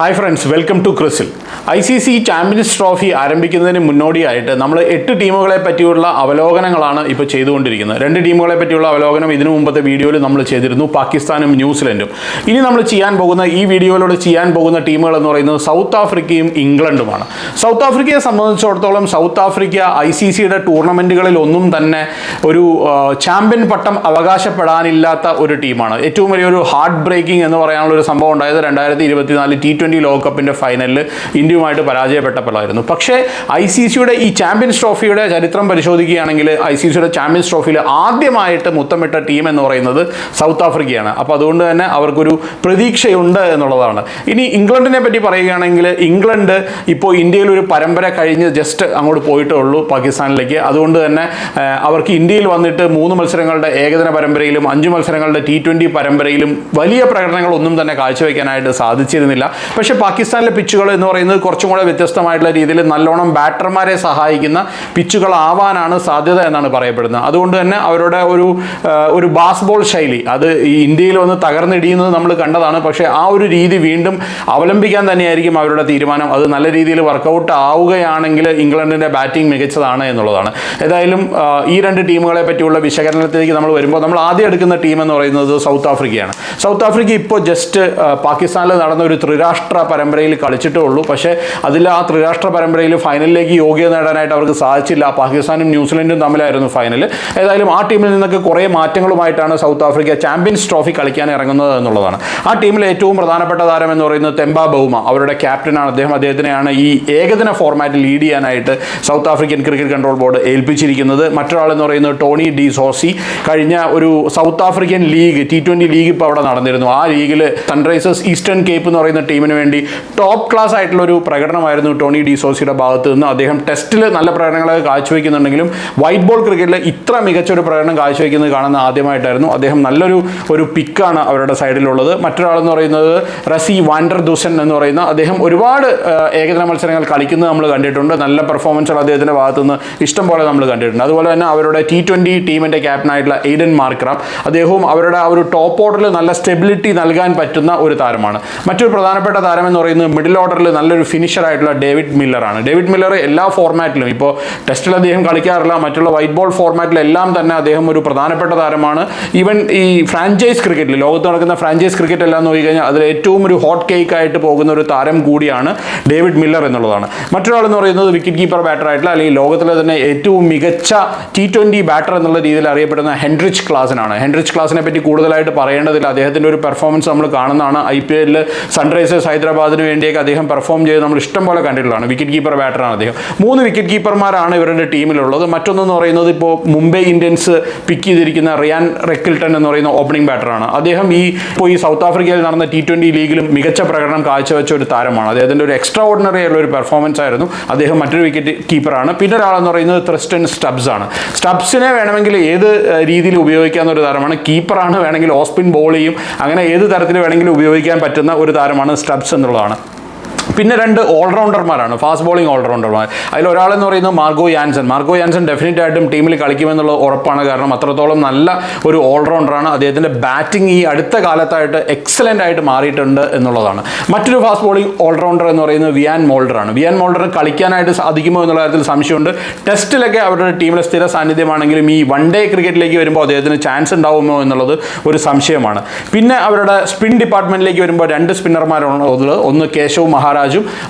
Hi friends welcome to CRISIL I C C champions trophy ആരംഭിക്കുന്നതിന് മുന്നോടിയായിട്ട് നമ്മൾ എട്ട് ടീമുകളെ പറ്റിയുള്ള അവലോകനങ്ങളാണ് ഇപ്പോൾ ചെയ്തുകൊണ്ടിരിക്കുന്നത്. രണ്ട് ടീമുകളെ പറ്റിയുള്ള അവലോകനം ഇതിനു മുമ്പത്തെ വീഡിയോയിൽ നമ്മൾ ചെയ്തിരുന്നു പാകിസ്ഥാനും ന്യൂസിലൻഡും. ഇനി നമ്മൾ ചെയ്യാൻ പോകുന്ന ഈ വീഡിയോയിലൂടെ ചെയ്യാൻ പോകുന്ന ടീമുകൾ എന്ന് പറയുന്നത് സൗത്ത് ആഫ്രിക്കയും ഇംഗ്ലണ്ടുമാണ്. സൗത്ത് ആഫ്രിക്കയെ സംബന്ധിച്ചിടത്തോളം സൗത്ത് ആഫ്രിക്ക ഐ സി സിയുടെ ടൂർണമെന്റുകളിൽ ഒന്നും തന്നെ ഒരു ചാമ്പ്യൻ പട്ടം അവകാശപ്പെടാനില്ലാത്ത ഒരു ടീമാണ്. ഏറ്റവും വലിയൊരു ഹാർട്ട് ബ്രേക്കിംഗ് എന്ന് പറയാനുള്ള ഒരു സംഭവം ഉണ്ടായത് രണ്ടായിരത്തി ഇരുപത്തിനാല് ടി ട്വന്റി ലോകകപ്പിന്റെ ഫൈനലിൽ ഇന്ത്യയുമായിട്ട് പരാജയപ്പെട്ടപ്പോഴായിരുന്നു. പക്ഷേ ഐ സി സിയുടെ ഈ ചാമ്പ്യൻസ് ട്രോഫിയുടെ ചരിത്രം പരിശോധിക്കുകയാണെങ്കിൽ ഐ സി സിയുടെ ചാമ്പ്യൻസ് ട്രോഫിയിൽ ആദ്യമായിട്ട് മുത്തമിട്ട ടീം എന്ന് പറയുന്നത് സൗത്ത് ആഫ്രിക്കയാണ് അപ്പോൾ അതുകൊണ്ട് തന്നെ അവർക്കൊരു പ്രതീക്ഷയുണ്ട് എന്നുള്ളതാണ്. ഇനി ഇംഗ്ലണ്ടിനെ പറ്റി പറയുകയാണെങ്കിൽ ഇംഗ്ലണ്ട് ഇപ്പോൾ ഇന്ത്യയിൽ ഒരു പരമ്പര കഴിഞ്ഞ് ജസ്റ്റ് അങ്ങോട്ട് പോയിട്ടേ ഉള്ളൂ പാകിസ്ഥാനിലേക്ക്. അതുകൊണ്ട് തന്നെ അവർക്ക് ഇന്ത്യയിൽ വന്നിട്ട് മൂന്ന് മത്സരങ്ങളുടെ ഏകദിന പരമ്പരയിലും അഞ്ച് മത്സരങ്ങളുടെ ടി ട്വന്റി പരമ്പരയിലും വലിയ പ്രകടനങ്ങളൊന്നും തന്നെ കാഴ്ചവെക്കാനായിട്ട് സാധിച്ചിരുന്നില്ല. പക്ഷേ പാകിസ്ഥാനിലെ പിച്ചുകൾ എന്ന് പറയുന്നത് കുറച്ചും കൂടെ വ്യത്യസ്തമായിട്ടുള്ള രീതിയിൽ നല്ലോണം ബാറ്റർമാരെ സഹായിക്കുന്ന പിച്ചുകളാവാനാണ് സാധ്യത എന്നാണ് പറയപ്പെടുന്നത്. അതുകൊണ്ട് തന്നെ അവരുടെ ഒരു ഒരു ബാസ്ബോൾ ശൈലി അത് ഈ ഇന്ത്യയിൽ വന്ന് തകർന്നിടിയുന്നത് നമ്മൾ കണ്ടതാണ്. പക്ഷേ ആ ഒരു രീതി വീണ്ടും അവലംബിക്കാൻ തന്നെയായിരിക്കും അവരുടെ തീരുമാനം. അത് നല്ല രീതിയിൽ വർക്കൗട്ട് ആവുകയാണെങ്കിൽ ഇംഗ്ലണ്ടിന്റെ ബാറ്റിംഗ് മികച്ചതാണ് എന്നുള്ളതാണ്. ഏതായാലും ഈ രണ്ട് ടീമുകളെ പറ്റിയുള്ള വിശകലനത്തിലേക്ക് നമ്മൾ വരുമ്പോൾ നമ്മൾ ആദ്യം എടുക്കുന്ന ടീം എന്ന് പറയുന്നത് സൗത്ത് ആഫ്രിക്കയാണ്. സൗത്ത് ആഫ്രിക്ക ഇപ്പോൾ ജസ്റ്റ് പാകിസ്ഥാനിൽ നടന്ന ഒരു ത്രിരാഷ്ട്ര പരമ്പരയിൽ കളിച്ചിട്ടേ ഉള്ളൂ. പക്ഷേ അതിൽ ആ ത്രിരാഷ്ട്ര പരമ്പരയിൽ ഫൈനലിലേക്ക് യോഗ്യത നേടാനായിട്ട് അവർക്ക് സാധിച്ചില്ല. പാകിസ്ഥാനും ന്യൂസിലൻഡും തമ്മിലായിരുന്നു ഫൈനൽ ഏതായാലും ആ ടീമിൽ നിന്നൊക്കെ കുറേ മാറ്റങ്ങളുമായിട്ടാണ് സൗത്ത് ആഫ്രിക്ക ചാമ്പ്യൻസ് ട്രോഫി കളിക്കാൻ ഇറങ്ങുന്നത് എന്നുള്ളതാണ്. ആ ടീമിലെ ഏറ്റവും പ്രധാനപ്പെട്ട താരം എന്ന് പറയുന്നത് തെമ്പ ബൗമ അവരുടെ ക്യാപ്റ്റനാണ്. അദ്ദേഹം അദ്ദേഹത്തിനെയാണ് ഈ ഏകദിന ഫോർമാറ്റ് ലീഡ് ചെയ്യാനായിട്ട് South African cricket control board ഏൽപ്പിച്ചിരിക്കുന്നത്. മറ്റൊരാളെന്ന് പറയുന്നത് ടോണി ഡി സോസി. കഴിഞ്ഞ ഒരു South African league T twenty league ഇപ്പോൾ അവിടെ നടന്നിരുന്നു. ആ ലീഗിൽ സൺറൈസേഴ്സ് ഈസ്റ്റേൺ കേപ്പ് എന്ന് പറയുന്ന ടീമിന് വേണ്ടി ടോപ്പ് ക്ലാസ് ആയിട്ടുള്ള ഒരു പ്രകടനമായിരുന്നു ടോണി ഡി സോസിയുടെ ഭാഗത്ത് നിന്ന്. അദ്ദേഹം ടെസ്റ്റിൽ നല്ല പ്രകടനങ്ങളൊക്കെ കാഴ്ചവെക്കുന്നുണ്ടെങ്കിലും വൈറ്റ് ബോൾ ക്രിക്കറ്റിൽ ഇത്ര മികച്ച ഒരു പ്രകടനം കാഴ്ചവെക്കുന്നത് കാണുന്ന ആദ്യമായിട്ടായിരുന്നു. അദ്ദേഹം നല്ലൊരു ഒരു പിക്കാണ് അവരുടെ സൈഡിലുള്ളത് മറ്റൊരാളെന്ന് പറയുന്നത് റസി വാൻഡർ ദുസൻ എന്ന് പറയുന്ന അദ്ദേഹം ഒരുപാട് ഏകദിന മത്സരങ്ങൾ കളിക്കുന്നത് നമ്മൾ കണ്ടിട്ടുണ്ട്. നല്ല പെർഫോമൻസുകൾ അദ്ദേഹത്തിന്റെ ഭാഗത്തു നിന്ന്. ഇഷ്ടം പോലെ നമ്മൾ കണ്ടിട്ടുണ്ട്. അതുപോലെ തന്നെ അവരുടെ ടി ട്വന്റി ടീമിന്റെ ക്യാപ്റ്റനായിട്ടുള്ള എയ്ഡൻ മാർക്രാം അദ്ദേഹവും അവരുടെ ആ ഒരു ടോപ്പ് ഓർഡറിൽ നല്ല സ്റ്റെബിലിറ്റി നൽകാൻ പറ്റുന്ന ഒരു താരമാണ്. മറ്റൊരു പ്രധാനപ്പെട്ട താരം എന്ന് പറയുന്നത് മിഡിൽ ഓർഡറിൽ നല്ലൊരു ഫിനിഷർ ആയിട്ടുള്ള ഡേവിഡ് മില്ലറാണ് ഡേവിഡ് മില്ലർ എല്ലാ ഫോർമാറ്റിലും ഇപ്പോൾ ടെസ്റ്റിൽ അദ്ദേഹം കളിക്കാറില്ല മറ്റുള്ള വൈറ്റ് ബോൾ ഫോർമാറ്റിലെല്ലാം തന്നെ അദ്ദേഹം ഒരു പ്രധാനപ്പെട്ട താരമാണ്. ഈവൻ ഈ ഫ്രാഞ്ചൈസ് ക്രിക്കറ്റിൽ ലോകത്ത് നടക്കുന്ന ഫ്രാഞ്ചൈസ് ക്രിക്കറ്റ് എല്ലാം നോക്കിക്കഴിഞ്ഞാൽ അതിൽ ഏറ്റവും ഒരു ഹോട്ട് കേക്ക് ആയിട്ട് പോകുന്ന ഒരു താരം കൂടിയാണ് ഡേവിഡ് മില്ലർ എന്നുള്ളതാണ്. മറ്റൊരാൾ എന്ന് പറയുന്നത് വിക്കറ്റ് കീപ്പർ ബാറ്റർ ആയിട്ടുള്ള അല്ലെങ്കിൽ ലോകത്തിലെ തന്നെ ഏറ്റവും മികച്ച ടി ട്വന്റി ബാറ്റർ എന്നുള്ള രീതിയിൽ അറിയപ്പെടുന്ന ഹെൻറിച്ച് ക്ലാസിനാണ് ഹെൻറിച്ച് ക്ലാസിനെ പറ്റി കൂടുതലായിട്ട് പറയേണ്ടതില്ല. അദ്ദേഹത്തിന്റെ ഒരു പെർഫോമൻസ് നമ്മൾ കാണുന്നതാണ്. ഐ പി എല്ലിൽ സൺറൈസേഴ്സ് ഹൈദരാബാദിന് വേണ്ടിയൊക്കെ അദ്ദേഹം പെർഫോം ചെയ്ത് നമ്മൾ ഇഷ്ടം പോലെ കണ്ടിട്ടുള്ളതാണ്. വിക്കറ്റ് കീപ്പർ ബാറ്ററാണ് അദ്ദേഹം. മൂന്ന് വിക്കറ്റ് കീപ്പർമാരാണ് ഇവരുടെ ടീമിലുള്ളത് മറ്റൊന്നെന്ന് പറയുന്നത് ഇപ്പോൾ മുംബൈ ഇന്ത്യൻസ് പിക്ക് ചെയ്തിരിക്കുന്ന റിയാൻ റെക്കിൽട്ടൺ എന്ന് പറയുന്ന ഓപ്പണിംഗ് ബാറ്ററാണ് അദ്ദേഹം ഈ ഇപ്പോൾ ഈ സൗത്ത് ആഫ്രിക്കയിൽ നടന്ന ടി ട്വന്റി ലീഗിലും മികച്ച പ്രകടനം കാഴ്ചവെച്ച ഒരു താരമാണ്. അദ്ദേഹത്തിന്റെ ഒരു എക്സ്ട്രാ ഓർഡിനറി ആയിട്ടുള്ള ഒരു പെർഫോമൻസ് ആയിരുന്നു. അദ്ദേഹം മറ്റൊരു വിക്കറ്റ് കീപ്പറാണ് പിന്നെ ഒരാളെന്ന് പറയുന്നത് ത്രിസ്റ്റൻ സ്റ്റബ്സ് ആണ്. സ്റ്റബ്സിനെ വേണമെങ്കിൽ ഏത് രീതിയിൽ ഉപയോഗിക്കാവുന്ന ഒരു താരമാണ്. കീപ്പറാണ് വേണമെങ്കിൽ ഓസ്പിൻ ബോൾ ചെയ്യും. അങ്ങനെ ഏത് തരത്തിൽ വേണമെങ്കിലും ഉപയോഗിക്കാൻ പറ്റുന്ന ഒരു താരമാണ് സ്റ്റബ്സ് എന്നുള്ളതാണ്. പിന്നെ രണ്ട് ഓൾറൗണ്ടർമാരാണ് ഫാസ്റ്റ് ബോളിംഗ് ഓൾറൗണ്ടർമാർ അതിൽ ഒരാളെന്ന് പറയുന്നത് Marco Jansen. Marco Jansen definite ആയിട്ടും ടീമിൽ കളിക്കുമെന്നുള്ള ഉറപ്പാണ്. കാരണം അത്രത്തോളം നല്ല ഒരു ഓൾറൗണ്ടറാണ് അദ്ദേഹത്തിന്റെ ബാറ്റിംഗ് ഈ അടുത്ത കാലത്തായിട്ട് എക്സലന്റ് ആയിട്ട് മാറിയിട്ടുണ്ട് എന്നുള്ളതാണ്. മറ്റൊരു ഫാസ്റ്റ് ബോളിംഗ് ഓൾറൗണ്ടർ എന്ന് പറയുന്നത് വിയാൻ മോൾഡറാണ്. വിയാൻ മോൾഡറിന് കളിക്കാനായിട്ട് സാധിക്കുമോ എന്നുള്ള കാര്യത്തിൽ സംശയമുണ്ട്. ടെസ്റ്റിലൊക്കെ അവരുടെ ടീമിലെ സ്ഥിര സാന്നിധ്യമാണെങ്കിലും ഈ വൺ ഡേ ക്രിക്കറ്റിലേക്ക് വരുമ്പോൾ അദ്ദേഹത്തിന് ചാൻസ് ഉണ്ടാവുമോ എന്നുള്ളത് ഒരു സംശയമാണ്. പിന്നെ അവരുടെ സ്പിൻ ഡിപ്പാർട്ട്മെന്റിലേക്ക് വരുമ്പോൾ രണ്ട് സ്പിന്നർമാരാണ് ഉള്ളത്. ഒന്ന് കേശവ് മഹാരാജും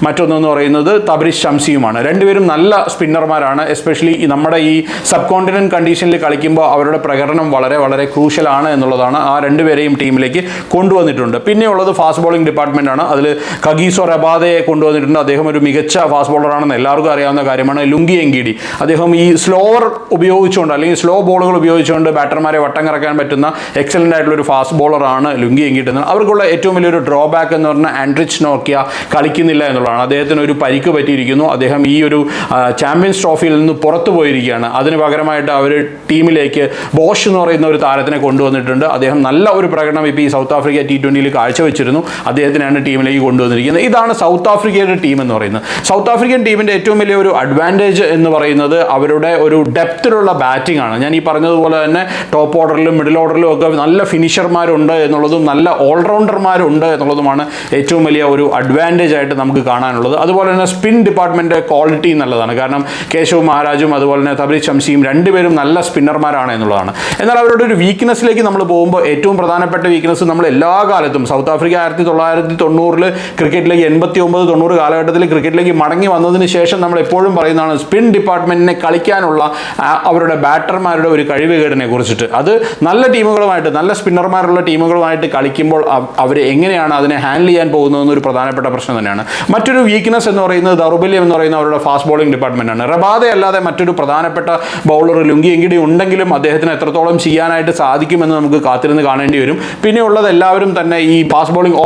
മറ്റൊന്നെന്ന് പറയുന്നത് തബ്രിസ് ഷംസിയുമാണ് രണ്ടുപേരും നല്ല സ്പിന്നർമാരാണ് എസ്പെഷ്യലി നമ്മുടെ ഈ സബ് കോണ്ടിനെ കണ്ടീഷനിൽ കളിക്കുമ്പോൾ അവരുടെ പ്രകടനം വളരെ വളരെ ക്രൂഷ്യലാണ് എന്നുള്ളതാണ് ആ രണ്ടുപേരെയും ടീമിലേക്ക് കൊണ്ടുവന്നിട്ടുണ്ട്. പിന്നെയുള്ളത് ഫാസ്റ്റ് ബോളിംഗ് ഡിപ്പാർട്ട്മെന്റ് ആണ് അതിൽ കഗീസോ റബാദയെ കൊണ്ടുവന്നിട്ടുണ്ട്. അദ്ദേഹം ഒരു മികച്ച ഫാസ്റ്റ് ബോളറാണെന്ന് എല്ലാവർക്കും അറിയാവുന്ന കാര്യമാണ് ലുങ്കി എങ്കിടി അദ്ദേഹം ഈ സ്ലോവർ ഉപയോഗിച്ചുകൊണ്ട് അല്ലെങ്കിൽ സ്ലോ ബോളുകൾ ഉപയോഗിച്ചുകൊണ്ട് ബാറ്റർമാരെ വട്ടം കറക്കാൻ പറ്റുന്ന എക്സലന്റ് ആയിട്ടുള്ള ഒരു ഫാസ്റ്റ് ബോളറാണ് ലുങ്കി എങ്കിട്ടുന്നത് അവർക്കുള്ള ഏറ്റവും വലിയൊരു ഡ്രോബാക്ക് എന്ന് പറഞ്ഞാൽ ആൻഡ്രിച്ച് നോക്കിയ കളി കളിക്കുന്നില്ല എന്നുള്ളതാണ്. അദ്ദേഹത്തിന് ഒരു പരിക്ക് പറ്റിയിരിക്കുന്നു. അദ്ദേഹം ഈ ഒരു ചാമ്പ്യൻസ് ട്രോഫിയിൽ നിന്ന് പുറത്തു പോയിരിക്കുകയാണ്. അതിന് പകരമായിട്ട് അവർ ടീമിലേക്ക് ബോഷ് എന്ന് പറയുന്ന ഒരു താരത്തിനെ കൊണ്ടുവന്നിട്ടുണ്ട്. അദ്ദേഹം നല്ല ഒരു പ്രകടനം ഇപ്പോൾ ഈ സൗത്ത് ആഫ്രിക്ക ടി ട്വന്റിയിൽ കാഴ്ചവെച്ചിരുന്നു. അദ്ദേഹത്തിനാണ് ടീമിലേക്ക് കൊണ്ടുവന്നിരിക്കുന്നത്. ഇതാണ് സൗത്ത് ആഫ്രിക്കയുടെ ടീം എന്ന് പറയുന്നത്. സൗത്ത് ആഫ്രിക്കൻ ടീമിന്റെ ഏറ്റവും വലിയ ഒരു അഡ്വാന്റേജ് എന്ന് പറയുന്നത് അവരുടെ ഒരു ഡെപ്തിലുള്ള ബാറ്റിംഗ് ആണ്. ഞാൻ ഈ പറഞ്ഞതുപോലെ തന്നെ ടോപ്പ് ഓർഡറിലും മിഡിൽ ഓർഡറിലും ഒക്കെ നല്ല ഫിനിഷർമാരുണ്ട് എന്നുള്ളതും നല്ല ഓൾറൗണ്ടർമാരുണ്ട് എന്നുള്ളതുമാണ് ഏറ്റവും വലിയ ഒരു അഡ്വാന്റേജ് ആയിട്ട് നമുക്ക് കാണാനുള്ളത്. അതുപോലെ തന്നെ സ്പിൻ ഡിപ്പാർട്ട്മെന്റ് ക്വാളിറ്റി നല്ലതാണ്. കാരണം കേശവ് മഹാരാജും അതുപോലെ തന്നെ തബരി ശംസിയും രണ്ടുപേരും നല്ല സ്പിന്നർമാരാണ് എന്നുള്ളതാണ്. എന്നാൽ അവരുടെ ഒരു വീക്ക്നെസ്സിലേക്ക് നമ്മൾ പോകുമ്പോൾ ഏറ്റവും പ്രധാനപ്പെട്ട വീക്ക്നെസ് നമ്മൾ എല്ലാ കാലത്തും സൗത്ത് ആഫ്രിക്ക ആയിരത്തി തൊള്ളായിരത്തി തൊണ്ണൂറിൽ ക്രിക്കറ്റിലേക്ക് എൺപത്തി ഒമ്പത് തൊണ്ണൂറ് കാലഘട്ടത്തിൽ ക്രിക്കറ്റിലേക്ക് മടങ്ങി വന്നതിന് ശേഷം നമ്മൾ എപ്പോഴും പറയുന്നതാണ് സ്പിൻ ഡിപ്പാർട്ട്മെന്റിനെ കളിക്കാനുള്ള അവരുടെ ബാറ്റർമാരുടെ ഒരു കഴിവുകേടിനെ കുറിച്ചിട്ട്. അത് നല്ല ടീമുകളുമായിട്ട് നല്ല സ്പിന്നർമാരുള്ള ടീമുകളുമായിട്ട് കളിക്കുമ്പോൾ അവർ എങ്ങനെയാണ് അതിനെ ഹാൻഡിൽ ചെയ്യാൻ പോകുന്നതെന്നൊരു പ്രധാനപ്പെട്ട പ്രശ്നം തന്നെയാണ്. മറ്റൊരു വീക്ക്നെസ് എന്ന് പറയുന്നത് ദൗർബല്യം എന്ന് പറയുന്ന അവരുടെ ഫാസ്റ്റ് ബോളിംഗ് ഡിപ്പാർട്ട്മെന്റ് ആണ് റബാദെ അല്ലാതെ മറ്റൊരു പ്രധാനപ്പെട്ട ബൗളർ ലുങ്കി എങ്കിടി ഉണ്ടെങ്കിലും അദ്ദേഹത്തിന് എത്രത്തോളം ചെയ്യാനായിട്ട് സാധിക്കുമെന്ന് നമുക്ക് കാത്തിരുന്ന് കാണേണ്ടി വരും. പിന്നെ ഉള്ളത് എല്ലാവരും തന്നെ ഈ ഫാസ്റ്റ് ബോളിംഗ്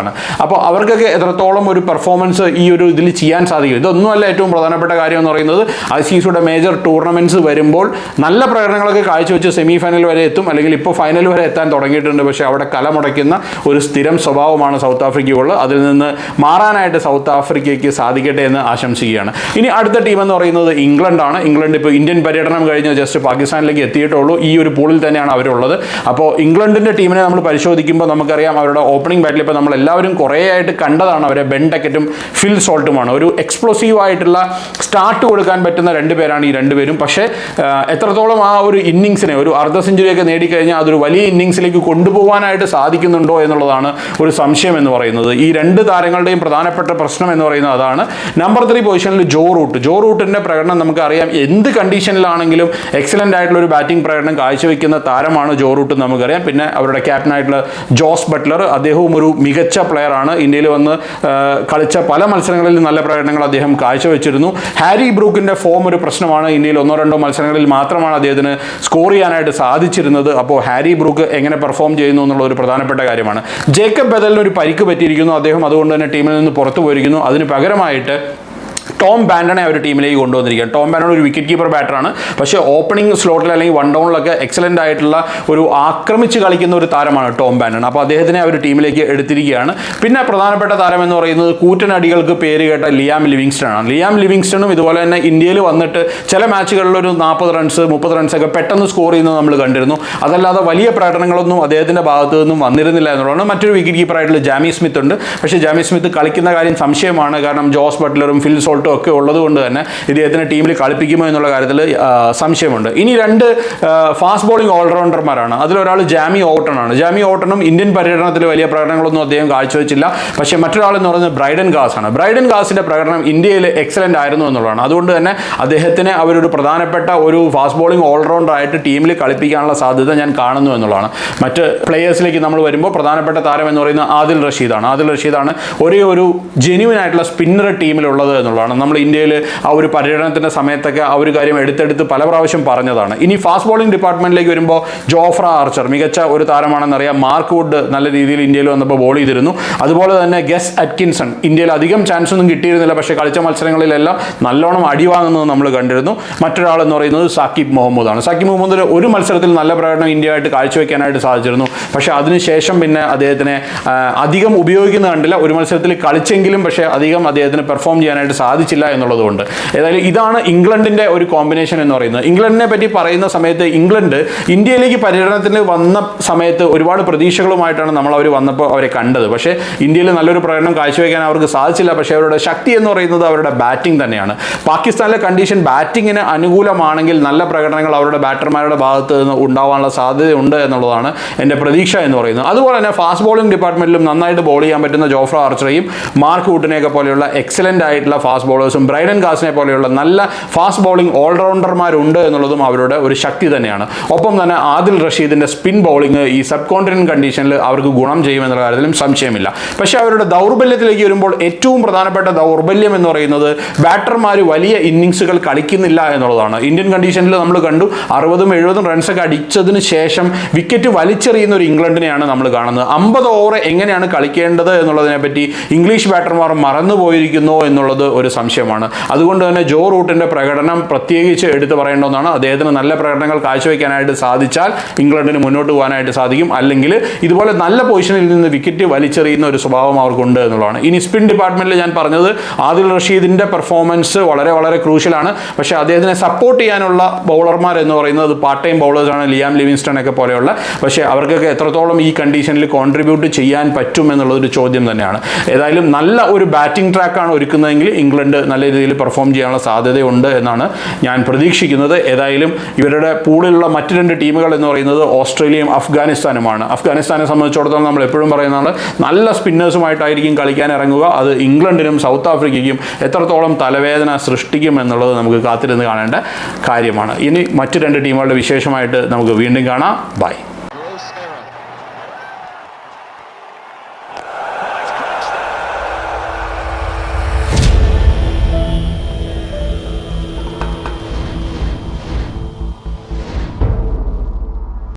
ആണ്. അപ്പോൾ അവർക്കൊക്കെ എത്രത്തോളം ഒരു പെർഫോമൻസ് ഈ ഒരു ഇതിൽ ചെയ്യാൻ സാധിക്കും? ഇതൊന്നുമല്ല ഏറ്റവും പ്രധാനപ്പെട്ട കാര്യം എന്ന് പറയുന്നത് ഐ സി സിയുടെ മേജർ ടൂർണമെന്റ്സ് വരുമ്പോൾ നല്ല പ്രകടനങ്ങളൊക്കെ കാഴ്ചവെച്ച് സെമി ഫൈനൽ വരെ എത്തും. അല്ലെങ്കിൽ ഇപ്പോൾ ഫൈനൽ വരെ എത്താൻ തുടങ്ങിയിട്ടുണ്ട്. പക്ഷേ അവിടെ കലമുടയ്ക്കുന്ന ഒരു സ്ഥിരം സ്വഭാവമാണ് സൗത്ത് ആഫ്രിക്കയുള്ളത് അതിൽ നിന്ന് മാറാനായിട്ട് സൗത്ത് ആഫ്രിക്കയ്ക്ക് സാധിക്കട്ടെ എന്ന് ആശംസിക്കുകയാണ്. ഇനി അടുത്ത ടീം എന്ന് പറയുന്നത് ഇംഗ്ലണ്ടാണ്. ഇംഗ്ലണ്ട് ഇപ്പോൾ ഇന്ത്യൻ പര്യടനം കഴിഞ്ഞ് ജസ്റ്റ് പാകിസ്ഥാനിലേക്ക് എത്തിയിട്ടുള്ളൂ ഈ ഒരു പൂളിൽ തന്നെയാണ് അവരുള്ളത്. അപ്പോൾ ഇംഗ്ലണ്ടിന്റെ ടീമിനെ നമ്മൾ പരിശോധിക്കുമ്പോൾ നമുക്കറിയാം അവരുടെ ഓപ്പണിംഗ് ബാറ്റിൽ ഇപ്പോൾ നമ്മൾ എല്ലാവരും കുറേ ആയിട്ട് കണ്ടതാണ്. അവരെ ബെൻ ടെക്കറ്റും ഫിൽ സോൾട്ടുമാണ് ഒരു എക്സ്പ്ലോസീവ് ആയിട്ടുള്ള സ്റ്റാർട്ട് കൊടുക്കാൻ പറ്റുന്ന രണ്ട് പേരാണ് ഈ രണ്ടുപേരും പക്ഷേ എത്രത്തോളം ആ ഒരു ഇന്നിങ്സിനെ ഒരു അർദ്ധ സെഞ്ചുറിയൊക്കെ നേടിക്കഴിഞ്ഞാൽ അതൊരു വലിയ ഇന്നിങ്സിലേക്ക് കൊണ്ടുപോകാനായിട്ട് സാധിക്കുന്നുണ്ടോ എന്നുള്ളതാണ് ഒരു സംശയം എന്ന് പറയുന്നത്. ഈ രണ്ട് താരങ്ങളുടെയും പ്രധാനപ്പെട്ട പ്രശ്നം എന്ന് പറയുന്നത് അതാണ്. നമ്പർ ത്രീ പൊസിഷനിൽ ജോ റൂട്ട് ജോ റൂട്ടിന്റെ പ്രകടനം നമുക്കറിയാം. എന്ത് കണ്ടീഷനിലാണെങ്കിലും എക്സലന്റ് ആയിട്ടുള്ള ഒരു ബാറ്റിംഗ് പ്രകടനം കാഴ്ചവെക്കുന്ന താരമാണ് ജോ റൂട്ട് നമുക്കറിയാം. പിന്നെ അവരുടെ ക്യാപ്റ്റനായിട്ടുള്ള ജോസ് ബട്ട്ലർ. അദ്ദേഹവും ഒരു മികച്ച പ്ലെയറാണ് ഇന്ത്യയിൽ വന്ന് കളിച്ച പല മത്സരങ്ങളിലും നല്ല പ്രകടനങ്ങൾ അദ്ദേഹം കാഴ്ചവെച്ചിരുന്നു. ഹാരി ബ്രൂക്കിന്റെ ഫോം ഒരു പ്രശ്നമാണ്. ഇന്ത്യയിൽ ഒന്നോ രണ്ടോ മത്സരങ്ങളിൽ മാത്രമാണ് അദ്ദേഹത്തിന് സ്കോർ ചെയ്യാനായിട്ട് സാധിച്ചിരുന്നത്. അപ്പോൾ ഹാരി ബ്രൂക്ക് എങ്ങനെ പെർഫോം ചെയ്യുന്നു എന്നുള്ള ഒരു പ്രധാനപ്പെട്ട കാര്യമാണ്. ജേക്കബ് ബദലിന് ഒരു പരിക്ക് പറ്റിയിരിക്കുന്നു. അദ്ദേഹം അതുകൊണ്ട് തന്നെ ടീമിൽ നിന്ന് പുറത്തു പോയിരിക്കുന്നു. അതിന് പകരമായിട്ട് ടോം ബാൻഡനെ അവർ ടീമിലേക്ക് കൊണ്ടുവന്നിരിക്കുകയാണ്. ടോം ബാൻഡൺ ഒരു വിക്കറ്റ് കീപ്പർ ബാറ്ററാണ് പക്ഷേ ഓപ്പണിംഗ് സ്ലോട്ടിൽ അല്ലെങ്കിൽ വൺ ഡൗണിലൊക്കെ എക്സലന്റ് ആയിട്ടുള്ള ഒരു ആക്രമിച്ച് കളിക്കുന്ന ഒരു താരമാണ് ടോം ബാൻഡൺ അപ്പോൾ അദ്ദേഹത്തിനെ അവർ ടീമിലേക്ക് എടുത്തിരിക്കുകയാണ്. പിന്നെ പ്രധാനപ്പെട്ട താരം എന്ന് പറയുന്നത് കൂറ്റനടികൾക്ക് പേര് കേട്ട ലിയാം ലിവിങ്സ്റ്റൺ ആണ്. ലിയാം ലിവിങ്സ്റ്റണും ഇതുപോലെ തന്നെ ഇന്ത്യയിൽ വന്നിട്ട് ചില മാച്ചുകളിൽ ഒരു നാൽപ്പത് റൺസ് മുപ്പത് റൺസൊക്കെ പെട്ടെന്ന് സ്കോർ ചെയ്യുന്നത് നമ്മൾ കണ്ടിരുന്നു. അതല്ലാതെ വലിയ പ്രകടനങ്ങളൊന്നും അദ്ദേഹത്തിന്റെ ഭാഗത്തു നിന്നും വന്നിരുന്നില്ല എന്നുള്ളതാണ്. മറ്റൊരു വിക്കറ്റ് കീപ്പറായിട്ടുള്ള ജാമി സ്മിത്ത് ഉണ്ട്. പക്ഷേ ജാമി സ്മിത്ത് കളിക്കുന്ന കാര്യം സംശയമാണ്. കാരണം ജോസ് ബട്ട്ലറും ഫിൽ സോൾട്ടും ഒക്കെ ഉള്ളത് കൊണ്ട് തന്നെ ഇദ്ദേഹത്തിന് ടീമിൽ കളിപ്പിക്കുമോ എന്നുള്ള കാര്യത്തിൽ സംശയമുണ്ട്. ഇനി രണ്ട് ഫാസ്റ്റ് ബോളിംഗ് ഓൾറൗണ്ടർമാരാണ് അതിലൊരാൾ ജാമി ഓട്ടൺ ആണ് ജാമി ഓട്ടണും ഇന്ത്യൻ പര്യടനത്തിൽ വലിയ പ്രകടനങ്ങളൊന്നും അദ്ദേഹം കാഴ്ചവെച്ചില്ല. പക്ഷേ മറ്റൊരാൾ എന്ന് പറയുന്നത് ബ്രൈഡൻ ഗാസ് ആണ് ബ്രൈഡൻ ഗാസിന്റെ പ്രകടനം ഇന്ത്യയിൽ എക്സലന്റ് ആയിരുന്നു എന്നുള്ളതാണ്. അതുകൊണ്ട് തന്നെ അദ്ദേഹത്തിനെ അവരൊരു പ്രധാനപ്പെട്ട ഒരു ഫാസ്റ്റ് ബോളിംഗ് ഓൾറൗണ്ടർ ആയിട്ട് ടീമിൽ കളിപ്പിക്കാനുള്ള സാധ്യത ഞാൻ കാണുന്നു എന്നുള്ളതാണ്. മറ്റ് പ്ലേയേഴ്സിലേക്ക് നമ്മൾ വരുമ്പോൾ പ്രധാനപ്പെട്ട താരം എന്ന് പറയുന്നത് ആദിൽ റഷീദാണ്. ആദിൽ റഷീദാണ് ഒരേ ഒരു ജെന്യൂൻ ആയിട്ടുള്ള സ്പിന്നർ ടീമിലുള്ളത് എന്നുള്ളതാണ് നമ്മൾ ഇന്ത്യയിൽ ആ ഒരു പര്യടനത്തിന്റെ സമയത്തൊക്കെ ആ ഒരു കാര്യം എടുത്തെടുത്ത് പല പ്രാവശ്യം പറഞ്ഞതാണ്. ഇനി ഫാസ്റ്റ് ബോളിംഗ് ഡിപ്പാർട്ട്മെന്റിലേക്ക് വരുമ്പോൾ ജോഫ്ര ആർച്ചർ മികച്ച ഒരു താരമാണെന്നറിയാം മാർക്ക് വുഡ് നല്ല രീതിയിൽ ഇന്ത്യയിൽ വന്നപ്പോൾ ബോൾ ചെയ്തിരുന്നു. അതുപോലെ തന്നെ ഗെസ് അറ്റ്കിൻസൺ ഇന്ത്യയിൽ അധികം ചാൻസ് ഒന്നും കിട്ടിയിരുന്നില്ല പക്ഷേ കളിച്ച മത്സരങ്ങളിലെല്ലാം നല്ലോണം അടിവാങ്ങുന്നത് നമ്മൾ കണ്ടിരുന്നു. മറ്റൊരാൾ എന്ന് പറയുന്നത് സാക്കിബ് മുഹമ്മദാണ്. സാക്കിബ് മുഹമ്മദിന് ഒരു മത്സരത്തിൽ നല്ല പ്രകടനം ഇന്ത്യയായിട്ട് കാഴ്ചവെക്കാനായിട്ട് സാധിച്ചിരുന്നു. പക്ഷേ അതിനുശേഷം പിന്നെ അദ്ദേഹത്തിനെ അധികം ഉപയോഗിക്കുന്ന കണ്ടില്ല. ഒരു മത്സരത്തിൽ കളിച്ചെങ്കിലും പക്ഷേ അധികം അദ്ദേഹത്തിന് പെർഫോം ചെയ്യാനായിട്ട് സാധിച്ചില്ല എന്നുള്ളതുകൊണ്ട്. ഏതായാലും ഇതാണ് ഇംഗ്ലണ്ടിന്റെ ഒരു കോമ്പിനേഷൻ എന്ന് പറയുന്നത്. ഇംഗ്ലണ്ടിനെ പറ്റി പറയുന്ന സമയത്ത് ഇംഗ്ലണ്ട് ഇന്ത്യയിലേക്ക് പര്യടനത്തിന് വന്ന സമയത്ത് ഒരുപാട് പ്രതീക്ഷകളുമായിട്ടാണ് നമ്മൾ അവർ വന്നപ്പോൾ അവരെ കണ്ടത്. പക്ഷേ ഇന്ത്യയിൽ നല്ലൊരു പ്രകടനം കാഴ്ചവെക്കാൻ അവർക്ക് സാധിച്ചില്ല. പക്ഷേ അവരുടെ ശക്തി എന്ന് പറയുന്നത് അവരുടെ ബാറ്റിംഗ് തന്നെയാണ്. പാകിസ്ഥാനിലെ കണ്ടീഷൻ ബാറ്റിങ്ങിന് അനുകൂലമാണെങ്കിൽ നല്ല പ്രകടനങ്ങൾ അവരുടെ ബാറ്റർമാരുടെ ഭാഗത്ത് നിന്ന് ഉണ്ടാവാനുള്ള സാധ്യതയുണ്ട് എന്നുള്ളതാണ് എന്റെ പ്രതീക്ഷ എന്ന് പറയുന്നത്. അതുപോലെ തന്നെ ഫാസ്റ്റ് ബോളിംഗ് ഡിപ്പാർട്ട്മെന്റിലും നന്നായിട്ട് ബോൾ ചെയ്യാൻ പറ്റുന്ന ജോഫ്ര ആർച്ചറയും മാർക്ക് വുട്ടിനെയൊക്കെ പോലെയുള്ള എക്സലന്റ് ആയിട്ടുള്ള ഫാസ്റ്റ് ബോൾ ബൗളേഴ്സും ബ്രൈഡൻ കാസിനെ പോലെയുള്ള നല്ല ഫാസ്റ്റ് ബൗളിംഗ് ഓൾറൗണ്ടർമാരുണ്ട് എന്നുള്ളതും അവരുടെ ഒരു ശക്തി തന്നെയാണ്. ഒപ്പം തന്നെ ആദിൽ റഷീദിന്റെ സ്പിൻ ബൗളിംഗ് ഈ സബ് കോണ്ടിനന്റ് കണ്ടീഷനിൽ അവർക്ക് ഗുണം ചെയ്യുമെന്നുള്ള കാര്യത്തിലും സംശയമില്ല. പക്ഷേ അവരുടെ ദൗർബല്യത്തിലേക്ക് വരുമ്പോൾ ഏറ്റവും പ്രധാനപ്പെട്ട ദൗർബല്യം എന്ന് പറയുന്നത് ബാറ്റർമാർ വലിയ ഇന്നിങ്സുകൾ കളിക്കുന്നില്ല എന്നുള്ളതാണ്. ഇന്ത്യൻ കണ്ടീഷനിൽ നമ്മൾ കണ്ടു അറുപതും എഴുപതും റൺസൊക്കെ അടിച്ചതിന് ശേഷം വിക്കറ്റ് വലിച്ചെറിയുന്ന ഒരു ഇംഗ്ലണ്ടിനെയാണ് നമ്മൾ കാണുന്നത്. അമ്പത് ഓവർ എങ്ങനെയാണ് കളിക്കേണ്ടത് എന്നുള്ളതിനെ പറ്റി ഇംഗ്ലീഷ് ബാറ്റർമാർ മറന്നു പോയിരിക്കുന്നു എന്നുള്ളത് ഒരു സംശയമാണ്. അതുകൊണ്ട് തന്നെ ജോ റൂട്ടിന്റെ പ്രകടനം പ്രത്യേകിച്ച് എടുത്തു പറയേണ്ടതാണ് അദ്ദേഹത്തിന് നല്ല പ്രകടനങ്ങൾ കാഴ്ചവെക്കാനായിട്ട് സാധിച്ചാൽ ഇംഗ്ലണ്ടിന് മുന്നോട്ട് പോകാനായിട്ട് സാധിക്കും. അല്ലെങ്കിൽ ഇതുപോലെ നല്ല പൊസിഷനിൽ നിന്ന് വിക്കറ്റ് വലിച്ചെറിയുന്ന ഒരു സ്വഭാവം അവർക്കുണ്ട് എന്നുള്ളതാണ്. ഇനി സ്പിൻ ഡിപ്പാർട്ട്മെന്റിൽ ഞാൻ പറഞ്ഞത് ആദിൽ റഷീദിന്റെ പെർഫോമൻസ് വളരെ വളരെ ക്രൂഷ്യലാണ്. പക്ഷേ അദ്ദേഹത്തിനെ സപ്പോർട്ട് ചെയ്യാനുള്ള ബൗളർമാർ എന്ന് പറയുന്നത് പാർട്ട് ടൈം ബൗളേഴ്സാണ് ലിയാം ലിവിങ്സ്റ്റൺ ഒക്കെ പോലെയുള്ള. പക്ഷേ അവർക്കൊക്കെ എത്രത്തോളം ഈ കണ്ടീഷനിൽ കോൺട്രിബ്യൂട്ട് ചെയ്യാൻ പറ്റും എന്നുള്ളതൊരു ചോദ്യം തന്നെയാണ്. ഏതായാലും നല്ല ഒരു ബാറ്റിംഗ് ട്രാക്കാണ് ഒരുക്കുന്നതെങ്കിൽ ഇംഗ്ലണ്ട് നല്ല രീതിയിൽ പെർഫോം ചെയ്യാനുള്ള സാധ്യതയുണ്ട് എന്നാണ് ഞാൻ പ്രതീക്ഷിക്കുന്നത്. ഏതായാലും ഇവരുടെ പൂളിലുള്ള മറ്റ് രണ്ട് ടീമുകൾ എന്ന് പറയുന്നത് ഓസ്ട്രേലിയയും അഫ്ഗാനിസ്ഥാനുമാണ്. അഫ്ഗാനിസ്ഥാനെ സംബന്ധിച്ചിടത്തോളം നമ്മൾ എപ്പോഴും പറയുന്നതാണ് നല്ല സ്പിന്നേഴ്സുമായിട്ടായിരിക്കും കളിക്കാൻ ഇറങ്ങുക. അത് ഇംഗ്ലണ്ടിനും സൗത്ത് ആഫ്രിക്കയ്ക്കും എത്രത്തോളം തലവേദന സൃഷ്ടിക്കും എന്നുള്ളത് നമുക്ക് കാത്തിരുന്ന് കാണേണ്ട കാര്യമാണ്. ഇനി മറ്റു രണ്ട് ടീമുകളുടെ വിശേഷമായിട്ട് നമുക്ക് വീണ്ടും കാണാം. ബൈ.